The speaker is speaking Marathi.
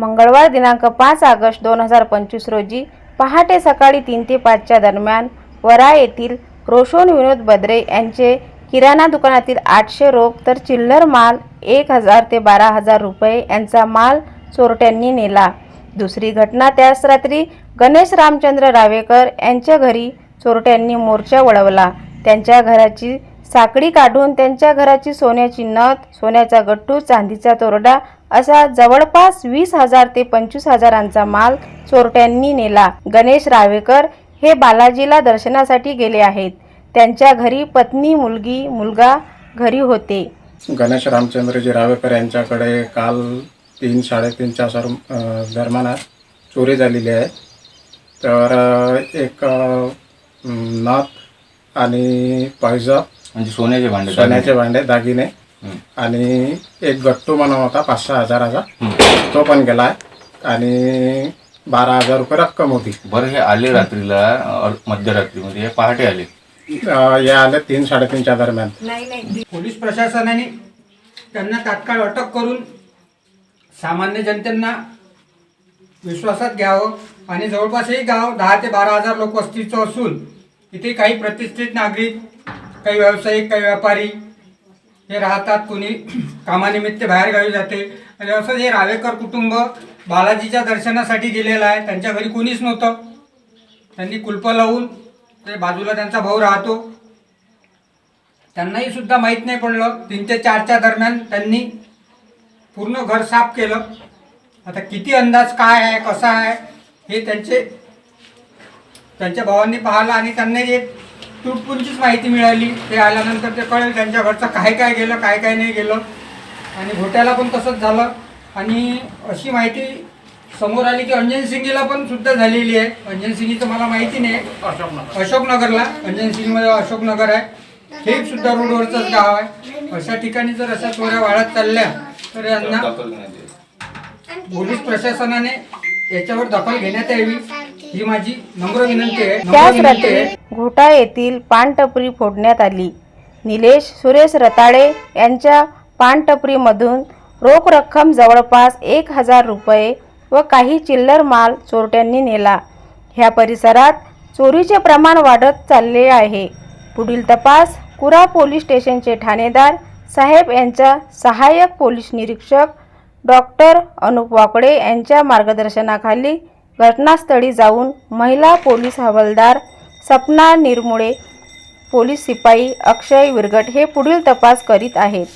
मंगळवार दिनांक पाच ऑगस्ट दोन हजार पंचवीस रोजी पहाटे सकाळी तीन ते पाचच्या दरम्यान वरा येथील रोशन विनोद बद्रे यांचे किराणा दुकानातील आठशे रोख तर चिल्लर माल एक हजार ते बारा हजार रुपये यांचा माल चोरट्यांनी नेला. दुसरी घटना त्याच रात्री गणेश रामचंद्र रावेकर यांच्या घरी चोरट्यांनी मोर्चा वळवला. त्यांच्या घराची साखळी काढून त्यांच्या घराची सोन्याची नथ सोन्याचा गट्टू चांदीचा तोरडा असा जवळपास वीस हजार ते पंचवीस हजारांचा माल चोरट्यांनी नेला. गणेश रावेकर हे बालाजीला दर्शनासाठी गेले आहेत. त्यांच्या घरी पत्नी मुलगी मुलगा घरी होते. गणेश रामचंद्रजी रावेकर यांच्याकडे काल तीन साडेतीनच्या सर अ, दरम्यान चोरी झालेली आहे. तर एक नथ आणि पैजा म्हणजे सोन्याचे भांडे सोन्याचे भांडे दागिने. आणि एक गट्टू म्हणून होता पाच सहा हजाराचा. तो पण गेला आहे आणि बारा हजार रुपये रक्कम होती. बरं हे आले रात्रीला अ, मध्यरात्रीमध्ये हे पहाटे आले? अ, हे आले तीन साडेतीनच्या दरम्यान. पोलीस प्रशासनाने त्यांना तात्काळ अटक करून सामान्य जनतेंना विश्वासात घ्यावं. आणि जवळपास हे गाव दहा ते बारा हजार लोक वस्तीचं असून इथे काही प्रतिष्ठित नागरिक काही व्यावसायिक काही व्यापारी हे राहतात कोणी कामानिमित्त बाहेरगावी जाते. आणि असं हे रावेकर कुटुंब बालाजीच्या दर्शनासाठी गेलेलं आहे. त्यांच्या घरी कोणीच नव्हतं. त्यांनी कुलपं लावून ते बाजूला त्यांचा भाऊ राहतो. त्यांनाही सुद्धा माहीत नाही पडलं. तीन ते चारच्या दरम्यान त्यांनी पूर्ण घर साफ केलं. आता किती अंदाज काय आहे कसा आहे हे त्यांचे त्यांच्या भावांनी पाहिलं आणि त्यांनी जे तुटपुंचीच माहिती मिळाली. ते आल्यानंतर ते कळेल त्यांच्या घरचं काय काय गेलं काय काय नाही गेलं. आणि घोट्याला पण तसंच झालं. आणि अशी माहिती समोर आली की अंजन सिंगीला पण सुद्धा झालेली आहे. अंजन सिंगीचं मला माहिती नाही. अशोकनगरला. अंजन सिंगमध्ये अशोकनगर आहे. हे सुद्धा रोडवरचंच गाव आहे. अशा ठिकाणी जर अशा चोऱ्या वाढत चालल्या तर यांना पोलीस प्रशासनाने याच्यावर दखल घेण्यात यावी. ही माझी नम्र विनंती आहे. नम्र त्याच विनंती रात्री आहे. घोटा येथील पानटपरी फोडण्यात आली. निलेश सुरेश रताळे यांच्या पानटपरीमधून रोख रक्कम जवळपास एक हजार रुपये व काही चिल्लर माल चोरट्यांनी नेला. ह्या परिसरात चोरीचे प्रमाण वाढत चालले आहे. पुढील तपास कुरा पोलीस स्टेशनचे ठाणेदार साहेब यांच्या सहाय्यक पोलीस निरीक्षक डॉक्टर अनुप वाकडे यांच्या मार्गदर्शनाखाली घटनास्थळी जाऊन महिला पोलीस हवालदार सपना निरमुळे पोलीस शिपाई अक्षय विरगट हे पुढील तपास करीत आहेत.